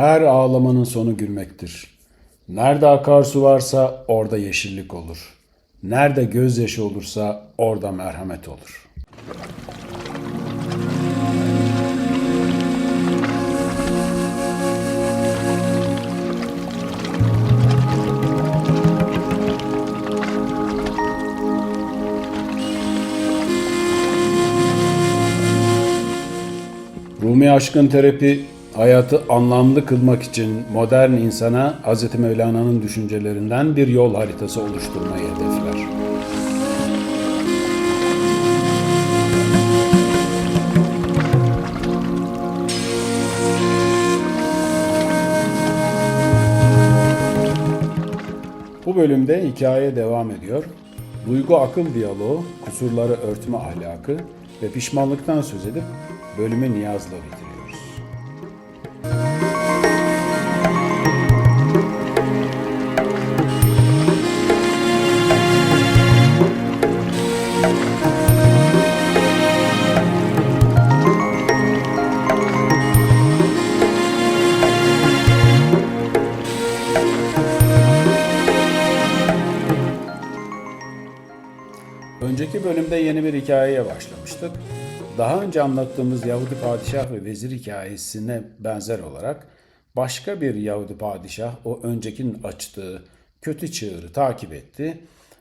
Her ağlamanın sonu gülmektir. Nerede akarsu varsa orada yeşillik olur. Nerede gözyaşı olursa orada merhamet olur. Rumi Aşkın Terapi hayatı anlamlı kılmak için modern insana Hz. Mevlana'nın düşüncelerinden bir yol haritası oluşturmayı hedefler. Bu bölümde hikaye devam ediyor. Duygu akıl diyaloğu, kusurları örtme ahlakı ve pişmanlıktan söz edip bölümü niyazla bitiriyoruz. Bölümde yeni bir hikayeye başlamıştık. Daha önce anlattığımız Yahudi padişah ve vezir hikayesine benzer olarak başka bir Yahudi padişah o öncekinin açtığı kötü çığırı takip etti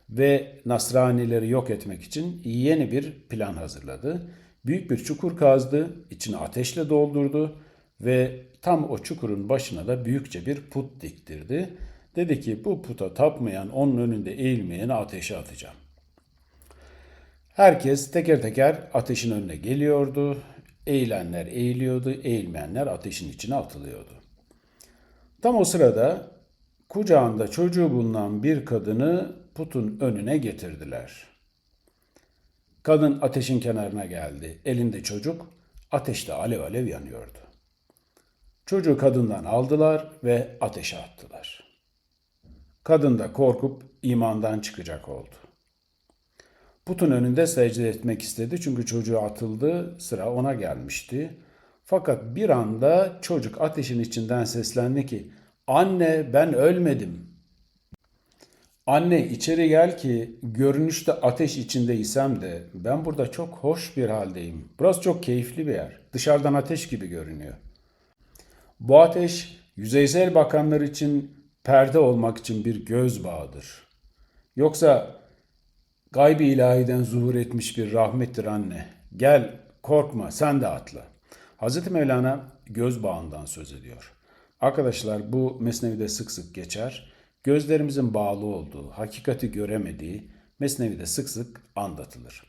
ve Nasranileri yok etmek için yeni bir plan hazırladı. Büyük bir çukur kazdı, içini ateşle doldurdu ve tam o çukurun başına da büyükçe bir put diktirdi. Dedi ki bu puta tapmayan, onun önünde eğilmeyeni ateşe atacağım. Herkes teker teker ateşin önüne geliyordu. Eğilenler eğiliyordu, eğilmeyenler ateşin içine atılıyordu. Tam o sırada kucağında çocuğu bulunan bir kadını putun önüne getirdiler. Kadın ateşin kenarına geldi. Elinde çocuk, ateşte alev alev yanıyordu. Çocuğu kadından aldılar ve ateşe attılar. Kadın da korkup imandan çıkacak oldu. Putun önünde secde etmek istedi çünkü çocuğu atıldı, sıra ona gelmişti. Fakat bir anda çocuk ateşin içinden seslendi ki, Anne ben ölmedim. Anne içeri gel ki görünüşte ateş içindeysem de ben burada çok hoş bir haldeyim. Burası çok keyifli bir yer. Dışarıdan ateş gibi görünüyor. Bu ateş yüzeysel bakanlar için perde olmak için bir göz bağıdır. Yoksa Gaybi ilahiden zuhur etmiş bir rahmettir anne. Gel korkma sen de atla. Hazreti Mevlana göz bağından söz ediyor. Arkadaşlar bu Mesnevi'de sık sık geçer. Gözlerimizin bağlı olduğu, hakikati göremediği Mesnevi'de sık sık anlatılır.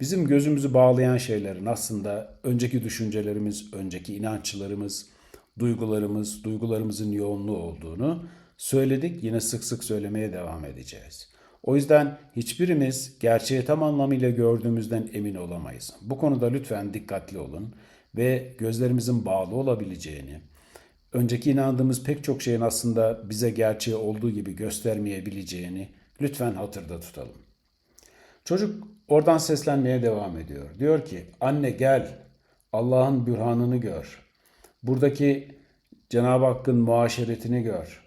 Bizim gözümüzü bağlayan şeylerin aslında önceki düşüncelerimiz, önceki inançlarımız, duygularımız, duygularımızın yoğunluğu olduğunu söyledik. Yine sık sık söylemeye devam edeceğiz. O yüzden hiçbirimiz gerçeği tam anlamıyla gördüğümüzden emin olamayız. Bu konuda lütfen dikkatli olun ve gözlerimizin bağlı olabileceğini, önceki inandığımız pek çok şeyin aslında bize gerçeği olduğu gibi göstermeyebileceğini lütfen hatırda tutalım. Çocuk oradan seslenmeye devam ediyor. Diyor ki anne gel Allah'ın bürhanını gör. Buradaki Cenab-ı Hakk'ın muaşeretini gör.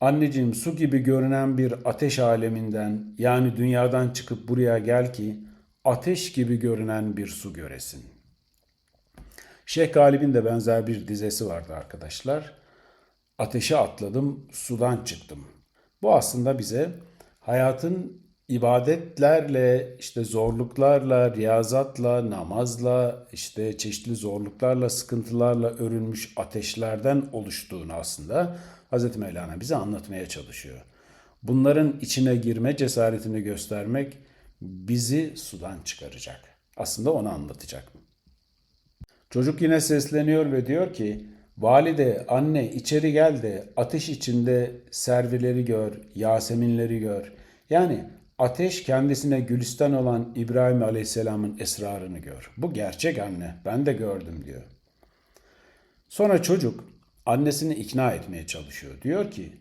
Anneciğim su gibi görünen bir ateş aleminden yani dünyadan çıkıp buraya gel ki ateş gibi görünen bir su göresin. Şeyh Galip'in de benzer bir dizesi vardı arkadaşlar. Ateşe atladım, sudan çıktım. Bu aslında bize hayatın ibadetlerle, işte zorluklarla, riyazatla, namazla, işte çeşitli zorluklarla, sıkıntılarla örülmüş ateşlerden oluştuğunu aslında Hz. Mevlana bize anlatmaya çalışıyor. Bunların içine girme cesaretini göstermek bizi sudan çıkaracak. Aslında onu anlatacak. Çocuk yine sesleniyor ve diyor ki, Valide, anne içeri gel de ateş içinde servileri gör, Yaseminleri gör. Yani ateş kendisine gülistan olan İbrahim Aleyhisselam'ın esrarını gör. Bu gerçek anne, ben de gördüm diyor. Sonra çocuk annesini ikna etmeye çalışıyor. Diyor ki,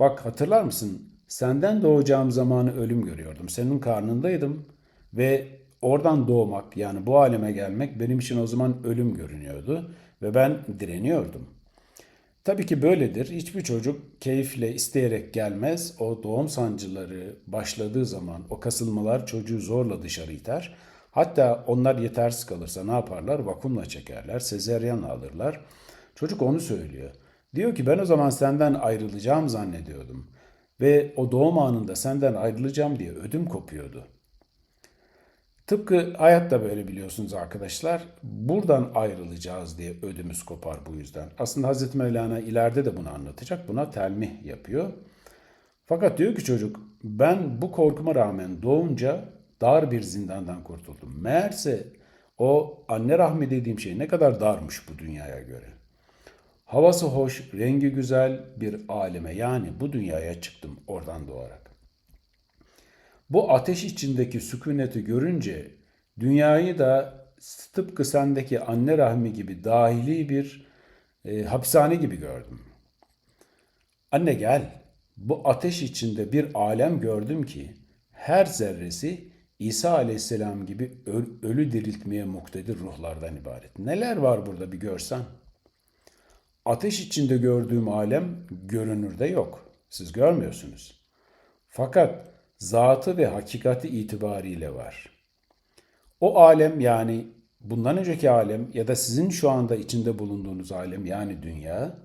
bak hatırlar mısın senden doğacağım zamanı ölüm görüyordum. Senin karnındaydım ve oradan doğmak yani bu aleme gelmek benim için o zaman ölüm görünüyordu ve ben direniyordum. Tabii ki böyledir. Hiçbir çocuk keyifle isteyerek gelmez. O doğum sancıları başladığı zaman o kasılmalar çocuğu zorla dışarı iter. Hatta onlar yetersiz kalırsa ne yaparlar? Vakumla çekerler, sezeryan alırlar. Çocuk onu söylüyor. Diyor ki ben o zaman senden ayrılacağım zannediyordum. Ve o doğum anında senden ayrılacağım diye ödüm kopuyordu. Tıpkı hayatta böyle biliyorsunuz arkadaşlar. Buradan ayrılacağız diye ödümüz kopar bu yüzden. Aslında Hazreti Mevlana ileride de bunu anlatacak. Buna telmih yapıyor. Fakat diyor ki çocuk ben bu korkuma rağmen doğunca dar bir zindandan kurtuldum. Meğerse o anne rahmi dediğim şey ne kadar darmış bu dünyaya göre. Havası hoş, rengi güzel bir aleme yani bu dünyaya çıktım oradan doğarak. Bu ateş içindeki sükuneti görünce dünyayı da tıpkı sendeki anne rahmi gibi dahili bir e, hapishane gibi gördüm. Anne gel, bu ateş içinde bir alem gördüm ki her zerresi İsa aleyhisselam gibi ölü diriltmeye muktedir ruhlardan ibaret. Neler var burada bir görsen. Ateş içinde gördüğüm alem görünürde yok. Siz görmüyorsunuz. Fakat zatı ve hakikati itibariyle var. O alem yani bundan önceki alem ya da sizin şu anda içinde bulunduğunuz alem yani dünya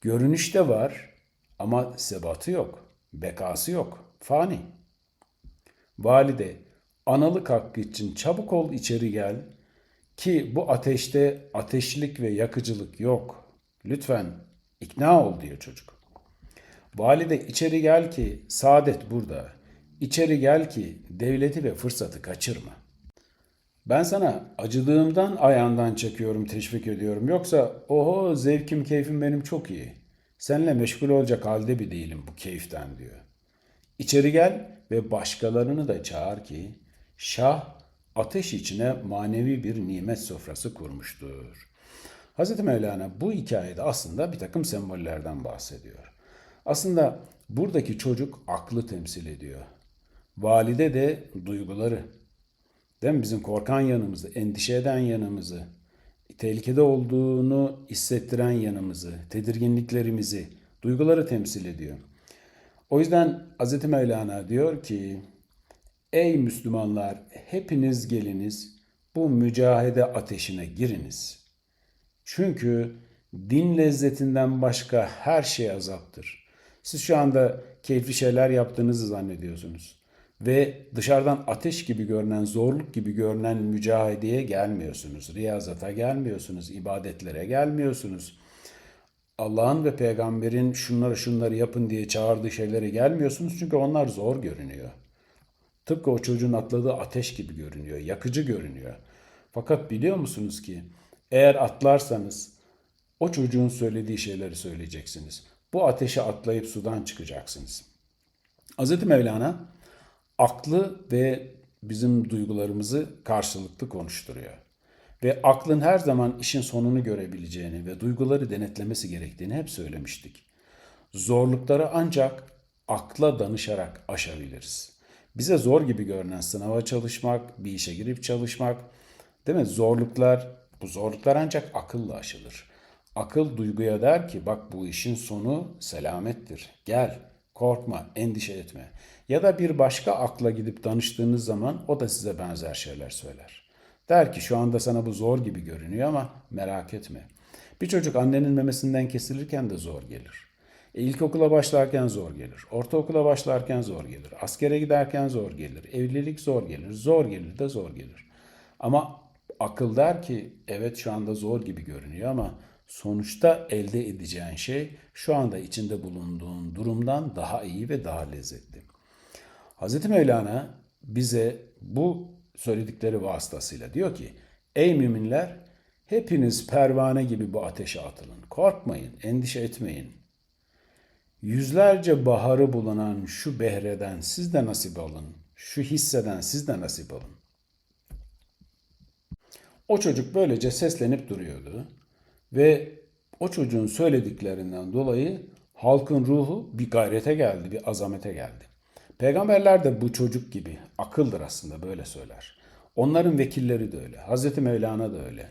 görünüşte var ama sebatı yok, bekası yok, fani. Valide, analık hakkı için çabuk ol içeri gel ki bu ateşte ateşlik ve yakıcılık yok. Lütfen ikna ol diyor çocuk. Valide içeri gel ki saadet burada. İçeri gel ki devleti ve fırsatı kaçırma. Ben sana acıdığımdan ayağından çekiyorum, teşvik ediyorum. Yoksa oho zevkim, keyfim benim çok iyi. Seninle meşgul olacak halde bir değilim bu keyiften diyor. İçeri gel ve başkalarını da çağır ki Şah ateş içine manevi bir nimet sofrası kurmuştur. Hz. Mevlana bu hikayede aslında bir takım sembollerden bahsediyor. Aslında buradaki çocuk aklı temsil ediyor. Valide de duyguları. Değil mi? Bizim korkan yanımızı, endişe eden yanımızı, tehlikede olduğunu hissettiren yanımızı, tedirginliklerimizi, duyguları temsil ediyor. O yüzden Hz. Mevlana diyor ki, Ey Müslümanlar hepiniz geliniz bu mücahede ateşine giriniz. Çünkü din lezzetinden başka her şey azaptır. Siz şu anda keyifli şeyler yaptığınızı zannediyorsunuz ve dışarıdan ateş gibi görünen, zorluk gibi görünen mücahedeye gelmiyorsunuz. Riyazata gelmiyorsunuz, ibadetlere gelmiyorsunuz. Allah'ın ve peygamberin şunları şunları yapın diye çağırdığı şeylere gelmiyorsunuz çünkü onlar zor görünüyor. Tıpkı o çocuğun atladığı ateş gibi görünüyor, yakıcı görünüyor. Fakat biliyor musunuz ki eğer atlarsanız o çocuğun söylediği şeyleri söyleyeceksiniz. Bu ateşe atlayıp sudan çıkacaksınız. Hz. Mevlana aklı ve bizim duygularımızı karşılıklı konuşturuyor. Ve aklın her zaman işin sonunu görebileceğini ve duyguları denetlemesi gerektiğini hep söylemiştik. Zorlukları ancak akla danışarak aşabiliriz. Bize zor gibi görünen sınava çalışmak, bir işe girip çalışmak, değil mi? Zorluklar, bu zorluklar ancak akılla aşılır. Akıl duyguya der ki bak bu işin sonu selamettir. Gel, korkma, endişe etme. Ya da bir başka akla gidip danıştığınız zaman o da size benzer şeyler söyler. Der ki şu anda sana bu zor gibi görünüyor ama merak etme. Bir çocuk annenin memesinden kesilirken de zor gelir. E, ilkokula başlarken zor gelir. Ortaokula başlarken zor gelir. Askere giderken zor gelir. Evlilik zor gelir. Zor gelir de zor gelir. Ama akıl der ki evet şu anda zor gibi görünüyor ama sonuçta elde edeceğin şey şu anda içinde bulunduğun durumdan daha iyi ve daha lezzetli. Hz. Mevlana bize bu söyledikleri vasıtasıyla diyor ki Ey müminler hepiniz pervane gibi bu ateşe atılın. Korkmayın, endişe etmeyin. Yüzlerce baharı bulunan şu behreden siz de nasip alın. Şu hisseden siz de nasip alın. O çocuk böylece seslenip duruyordu ve o çocuğun söylediklerinden dolayı halkın ruhu bir gayrete geldi, bir azamete geldi. Peygamberler de bu çocuk gibi akıldır aslında böyle söyler. Onların vekilleri de öyle. Hazreti Mevlana da öyle.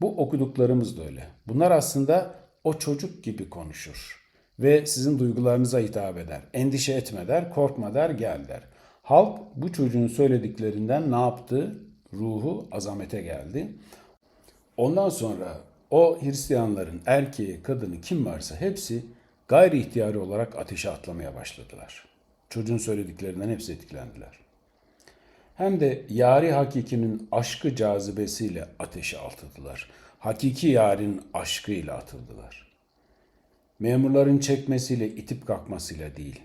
Bu okuduklarımız da öyle. Bunlar aslında o çocuk gibi konuşur ve sizin duygularınıza hitap eder. Endişe etme der, korkma der, gel der. Halk bu çocuğun söylediklerinden ne yaptı? Ruhu azamete geldi. Ondan sonra o Hristiyanların erkeği, kadını kim varsa hepsi gayri ihtiyari olarak ateşe atlamaya başladılar. Çocuğun söylediklerinden hepsi etkilendiler. Hem de yari hakikinin aşkı cazibesiyle ateşe atıldılar. Hakiki yarın aşkıyla atıldılar. Memurların çekmesiyle, itip kalkmasıyla değil.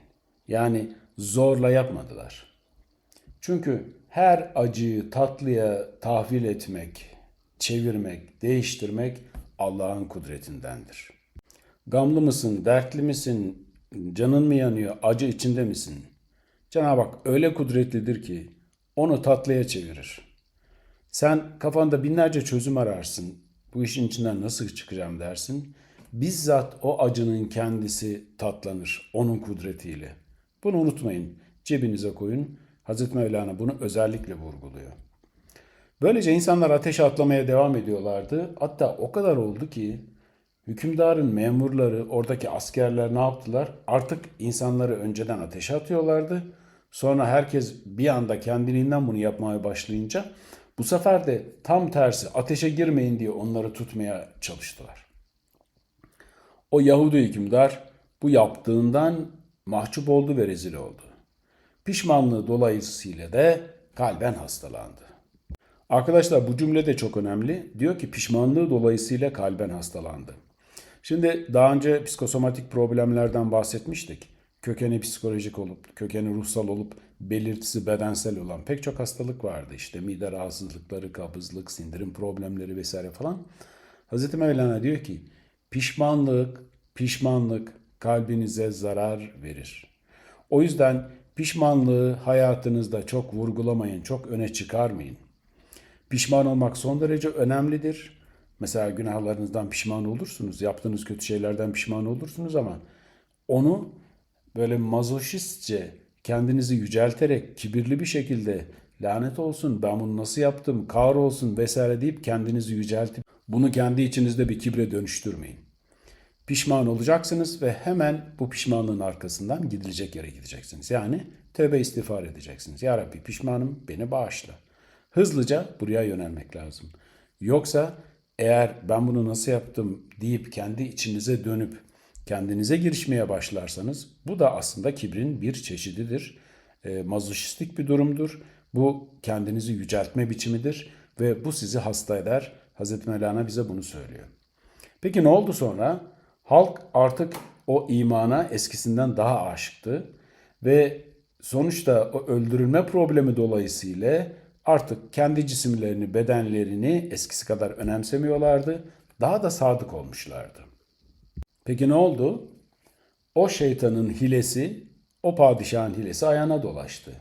Yani zorla yapmadılar. Çünkü her acıyı tatlıya tahvil etmek, çevirmek, değiştirmek Allah'ın kudretindendir. Gamlı mısın, dertli misin, canın mı yanıyor, acı içinde misin? Cenab-ı Hak öyle kudretlidir ki onu tatlıya çevirir. Sen kafanda binlerce çözüm ararsın. Bu işin içinden nasıl çıkacağım dersin. Bizzat o acının kendisi tatlanır onun kudretiyle. Bunu unutmayın. Cebinize koyun. Hazreti Mevlana bunu özellikle vurguluyor. Böylece insanlar ateşe atlamaya devam ediyorlardı. Hatta o kadar oldu ki hükümdarın memurları, oradaki askerler ne yaptılar? Artık insanları önceden ateşe atıyorlardı. Sonra herkes bir anda kendiliğinden bunu yapmaya başlayınca bu sefer de tam tersi ateşe girmeyin diye onları tutmaya çalıştılar. O Yahudi hükümdar bu yaptığından mahcup oldu ve rezil oldu. Pişmanlığı dolayısıyla da kalben hastalandı. Arkadaşlar bu cümle de çok önemli. Diyor ki pişmanlığı dolayısıyla kalben hastalandı. Şimdi daha önce psikosomatik problemlerden bahsetmiştik. Kökeni psikolojik olup, kökeni ruhsal olup, belirtisi bedensel olan pek çok hastalık vardı. İşte mide rahatsızlıkları, kabızlık, sindirim problemleri vesaire falan. Hazreti Mevlana diyor ki pişmanlık, pişmanlık kalbinize zarar verir. O yüzden pişmanlığı hayatınızda çok vurgulamayın, çok öne çıkarmayın. Pişman olmak son derece önemlidir. Mesela günahlarınızdan pişman olursunuz, yaptığınız kötü şeylerden pişman olursunuz ama onu böyle mazoşistçe kendinizi yücelterek kibirli bir şekilde lanet olsun ben bunu nasıl yaptım kahrolsun vesaire deyip kendinizi yüceltip bunu kendi içinizde bir kibre dönüştürmeyin. Pişman olacaksınız ve hemen bu pişmanlığın arkasından gidilecek yere gideceksiniz. Yani tövbe istiğfar edeceksiniz. Ya Rabbi pişmanım beni bağışla. Hızlıca buraya yönelmek lazım. Yoksa eğer ben bunu nasıl yaptım deyip kendi içinize dönüp kendinize girişmeye başlarsanız bu da aslında kibrin bir çeşididir. E, mazoşistik bir durumdur. Bu kendinizi yüceltme biçimidir ve bu sizi hasta eder. Hazreti Mevlana bize bunu söylüyor. Peki ne oldu sonra? Halk artık o imana eskisinden daha aşıktı ve sonuçta o öldürülme problemi dolayısıyla artık kendi cisimlerini, bedenlerini eskisi kadar önemsemiyorlardı. Daha da sadık olmuşlardı. Peki ne oldu? O şeytanın hilesi, o padişahın hilesi ayağına dolaştı.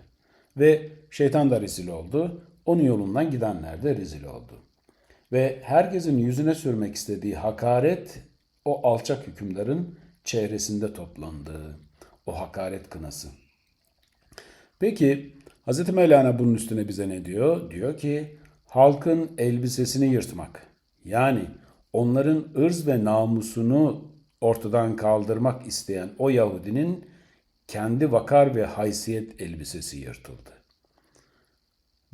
Ve şeytan da rezil oldu. Onun yolundan gidenler de rezil oldu. Ve herkesin yüzüne sürmek istediği hakaret o alçak hükümdarın çehresinde toplandı. O hakaret kınası. Peki Hz. Mevlana bunun üstüne bize ne diyor? Diyor ki halkın elbisesini yırtmak. Yani onların ırz ve namusunu ortadan kaldırmak isteyen o Yahudinin kendi vakar ve haysiyet elbisesi yırtıldı.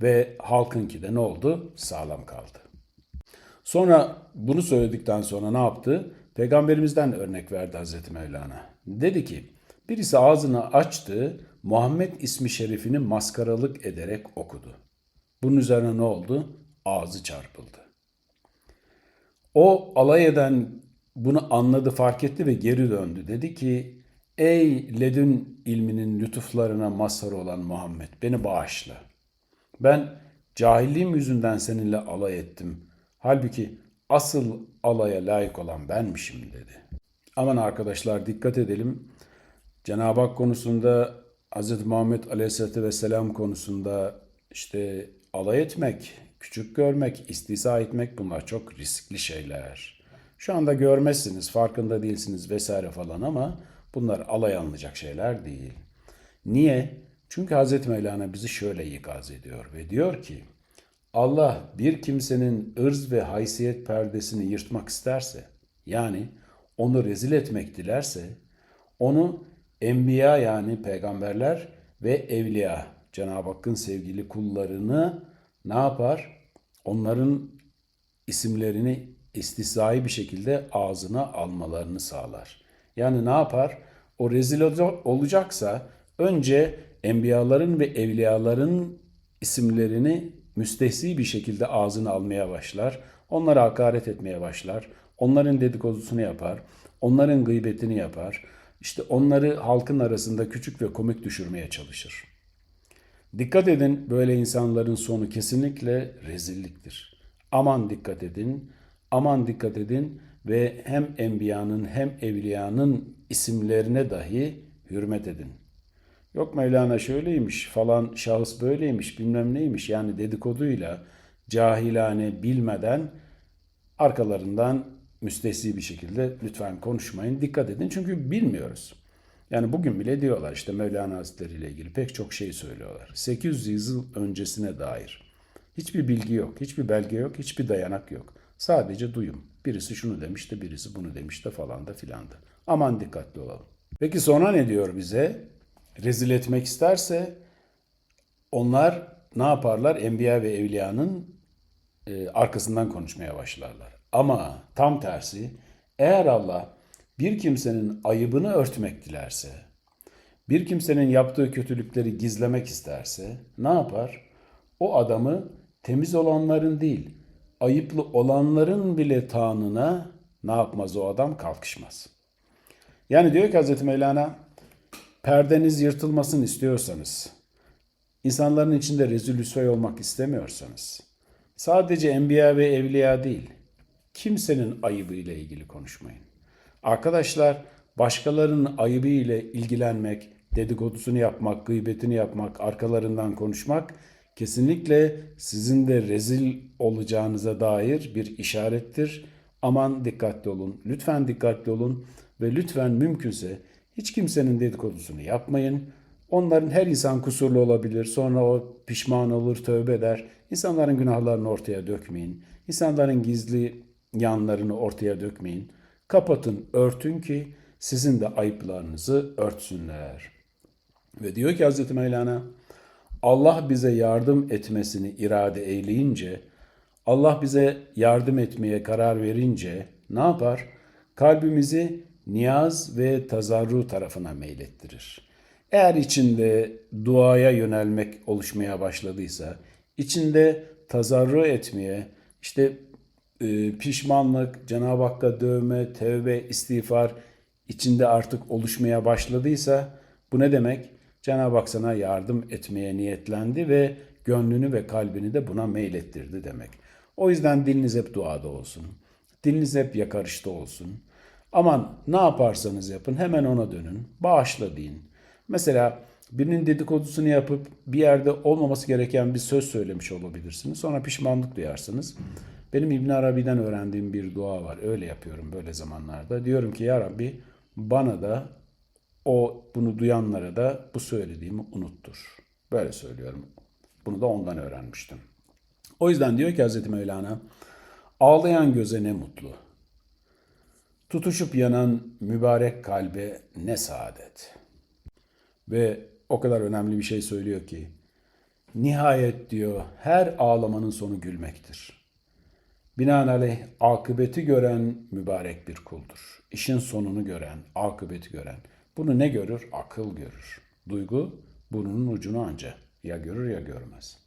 Ve halkınki de ne oldu? Sağlam kaldı. Sonra bunu söyledikten sonra ne yaptı? Peygamberimizden örnek verdi Hazreti Mevlana. Dedi ki birisi ağzını açtı Muhammed ismi şerifini maskaralık ederek okudu. Bunun üzerine ne oldu? Ağzı çarpıldı. O alay eden bunu anladı, fark etti ve geri döndü. Dedi ki, ey ledün ilminin lütuflarına mazhar olan Muhammed, beni bağışla. Ben cahilliğim yüzünden seninle alay ettim. Halbuki asıl alaya layık olan benmişim dedi. Aman arkadaşlar dikkat edelim. Cenab-ı Hak konusunda Hz. Muhammed Aleyhisselatü Vesselam konusunda işte alay etmek, küçük görmek, istisa etmek bunlar çok riskli şeyler. Şu anda görmezsiniz, farkında değilsiniz vesaire falan ama bunlar alay alınacak şeyler değil. Niye? Çünkü Hz. Mevlana bizi şöyle ikaz ediyor ve diyor ki Allah bir kimsenin ırz ve haysiyet perdesini yırtmak isterse yani onu rezil etmek dilerse onu enbiya yani peygamberler ve evliya Cenab-ı Hakk'ın sevgili kullarını ne yapar? Onların isimlerini istisnai bir şekilde ağzına almalarını sağlar. Yani ne yapar? O rezil olacaksa önce enbiyaların ve evliyaların isimlerini müstehsi bir şekilde ağzına almaya başlar. Onlara hakaret etmeye başlar. Onların dedikodusunu yapar. Onların gıybetini yapar. İşte onları halkın arasında küçük ve komik düşürmeye çalışır. Dikkat edin böyle insanların sonu kesinlikle rezilliktir. Aman dikkat edin, aman dikkat edin ve hem enbiyanın hem evliyanın isimlerine dahi hürmet edin. Yok Mevlana şöyleymiş falan şahıs böyleymiş bilmem neymiş yani dedikoduyla cahilane bilmeden arkalarından müstesni bir şekilde lütfen konuşmayın dikkat edin çünkü bilmiyoruz. Yani bugün bile diyorlar işte Mevlana Hazretleri ile ilgili pek çok şey söylüyorlar. 800 yıl öncesine dair. Hiçbir bilgi yok, hiçbir belge yok, hiçbir dayanak yok. Sadece duyum. Birisi şunu demişti, birisi bunu demişti falan da filan da. Aman dikkatli olalım. Peki sonra ne diyor bize? Rezil etmek isterse onlar ne yaparlar? Enbiya ve evliyanın e, arkasından konuşmaya başlarlar. Ama tam tersi eğer Allah bir kimsenin ayıbını örtmek dilerse, bir kimsenin yaptığı kötülükleri gizlemek isterse ne yapar? O adamı temiz olanların değil, ayıplı olanların bile tanına ne yapmaz o adam? Kalkışmaz. Yani diyor ki Hazreti Mevlana, perdeniz yırtılmasını istiyorsanız, insanların içinde rezil rüsvay olmak istemiyorsanız, sadece enbiya ve evliya değil, kimsenin ayıbı ile ilgili konuşmayın. Arkadaşlar, başkalarının ayıbı ile ilgilenmek, dedikodusunu yapmak, gıybetini yapmak, arkalarından konuşmak kesinlikle sizin de rezil olacağınıza dair bir işarettir. Aman dikkatli olun, lütfen dikkatli olun ve lütfen mümkünse hiç kimsenin dedikodusunu yapmayın. Onların her insan kusurlu olabilir. Sonra o pişman olur, tövbe eder. İnsanların günahlarını ortaya dökmeyin. İnsanların gizli yanlarını ortaya dökmeyin. Kapatın, örtün ki sizin de ayıplarınızı örtsünler. Ve diyor ki Hazreti Mevlana, Allah bize yardım etmesini irade eyleyince, Allah bize yardım etmeye karar verince ne yapar? Kalbimizi niyaz ve tazarru tarafına meylettirir. Eğer içinde duaya yönelmek oluşmaya başladıysa, içinde tazarru etmeye, işte e, pişmanlık, Cenab-ı Hakk'a dövme, tevbe, istiğfar içinde artık oluşmaya başladıysa bu ne demek? Cenab-ı Hak sana yardım etmeye niyetlendi ve gönlünü ve kalbini de buna meylettirdi demek. O yüzden diliniz hep duada olsun. Diliniz hep yakarışta olsun. Aman ne yaparsanız yapın hemen ona dönün. Bağışla deyin. Mesela birinin dedikodusunu yapıp bir yerde olmaması gereken bir söz söylemiş olabilirsiniz. Sonra pişmanlık duyarsınız. Benim İbn Arabi'den öğrendiğim bir dua var. Öyle yapıyorum böyle zamanlarda. Diyorum ki ya Rabbi bana da o bunu duyanlara da bu söylediğimi unuttur. Böyle söylüyorum. Bunu da ondan öğrenmiştim. O yüzden diyor ki Hazreti Mevlana ağlayan göze ne mutlu. Tutuşup yanan mübarek kalbe ne saadet. Ve o kadar önemli bir şey söylüyor ki nihayet diyor her ağlamanın sonu gülmektir. Binaenaleyh akıbeti gören mübarek bir kuldur. İşin sonunu gören, akıbeti gören. Bunu ne görür? Akıl görür. Duygu burnunun ucunu anca. Ya görür ya görmez.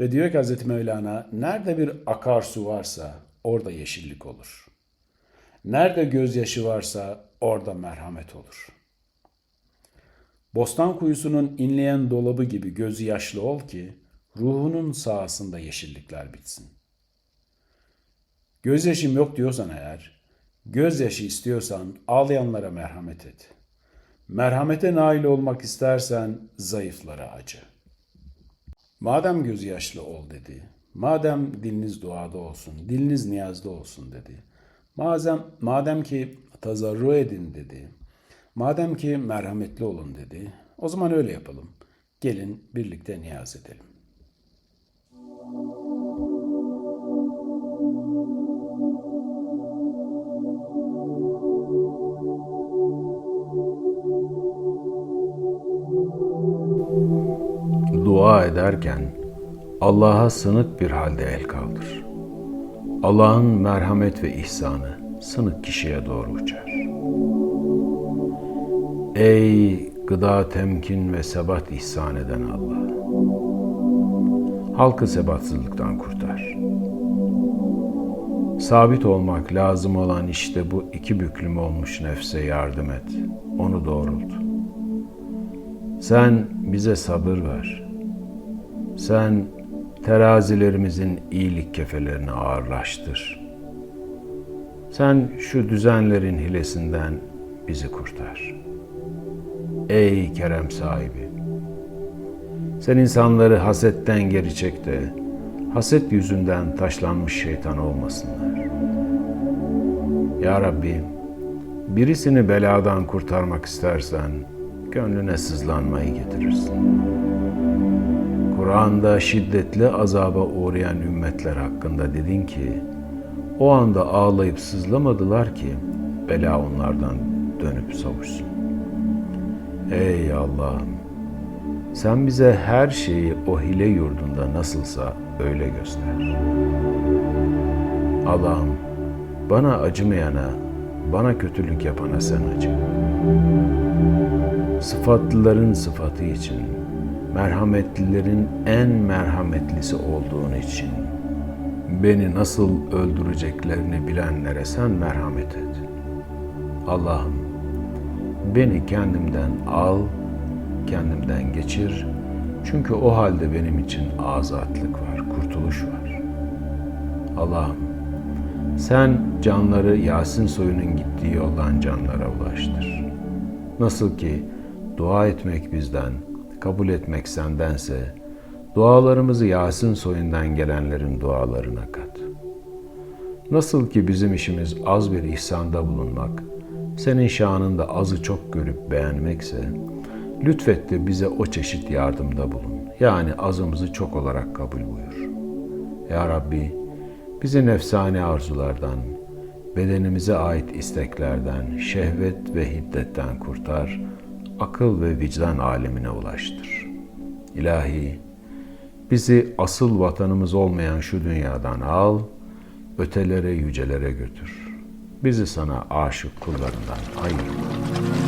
Ve diyor ki Hazreti Mevlana, nerede bir akarsu varsa orada yeşillik olur. Nerede gözyaşı varsa orada merhamet olur. Bostan kuyusunun inleyen dolabı gibi gözü yaşlı ol ki ruhunun sahasında yeşillikler bitsin. Gözyaşım yok diyorsan eğer, gözyaşı istiyorsan ağlayanlara merhamet et. Merhamete nail olmak istersen zayıflara acı. Madem gözyaşlı ol dedi, madem diliniz duada olsun, diliniz niyazda olsun dedi. Madem, madem ki tazarru edin dedi, madem ki merhametli olun dedi, o zaman öyle yapalım. Gelin birlikte niyaz edelim. Dua ederken Allah'a sınık bir halde el kaldır.'' Allah'ın merhamet ve ihsanı sınık kişiye doğru uçar. Ey gıda temkin ve sebat ihsan eden Allah! Halkı sebatsızlıktan kurtar. Sabit olmak lazım olan işte bu iki büklüm olmuş nefse yardım et. Onu doğrult. Sen bize sabır ver. Sen terazilerimizin iyilik kefelerini ağırlaştır. Sen şu düzenlerin hilesinden bizi kurtar. Ey kerem sahibi! Sen insanları hasetten geri çek de haset yüzünden taşlanmış şeytan olmasınlar. Ya Rabbi, birisini beladan kurtarmak istersen gönlüne sızlanmayı getirirsin. Kur'an'da şiddetli azaba uğrayan ümmetler hakkında dedin ki, o anda ağlayıp sızlamadılar ki bela onlardan dönüp savuşsun. Ey Allah'ım! Sen bize her şeyi o hile yurdunda nasılsa öyle göster. Allah'ım bana acımayana, bana kötülük yapana sen acı. Sıfatlıların sıfatı için, merhametlilerin en merhametlisi olduğun için, beni nasıl öldüreceklerini bilenlere sen merhamet et. Allah'ım beni kendimden al, kendimden geçir. Çünkü o halde benim için azatlık var, kurtuluş var. Allah'ım sen canları Yasin soyunun gittiği yoldan canlara ulaştır. Nasıl ki dua etmek bizden, kabul etmek sendense, dualarımızı Yasin soyundan gelenlerin dualarına kat. Nasıl ki bizim işimiz az bir ihsanda bulunmak, senin şanında azı çok görüp beğenmekse, lütfet de bize o çeşit yardımda bulun. Yani azımızı çok olarak kabul buyur. Ya Rabbi, bizi nefsani arzulardan, bedenimize ait isteklerden, şehvet ve hiddetten kurtar, akıl ve vicdan alemine ulaştır. İlahi, bizi asıl vatanımız olmayan şu dünyadan al, ötelere yücelere götür. Bizi sana aşık kullarından ayırma.